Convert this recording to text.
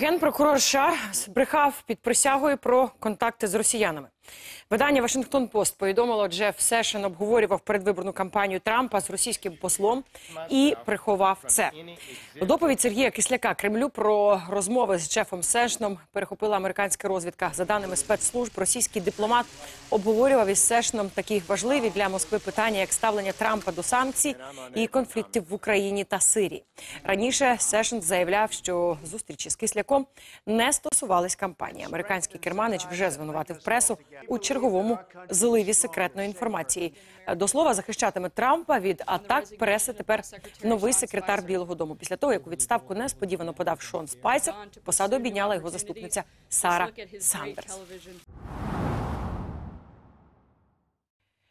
Генпрокурор США збрехав під присягою про контакти з росіянами. Видання Вашингтон Пост повідомило, Джеф Сешен обговорював передвиборну кампанію Трампа з російським послом і приховав це. У доповідь Сергія Кисляка Кремлю про розмови з Джефом Сешном перехопила американська розвідка. За даними спецслужб, російський дипломат обговорював із Сешном такі важливі для Москви питання, як ставлення Трампа до санкцій і конфліктів в Україні та Сирії. Раніше Сешен заявляв, що зустрічі з Кисляком не стосувались кампанії. Американський керманич вже звинуватив пресу у черговому зливі секретної інформації. До слова, захищатиме Трампа від атак преси тепер новий секретар Білого Дому. Після того, як у відставку несподівано подав Шон Спайсер, посаду обійняла його заступниця Сара Сандерс.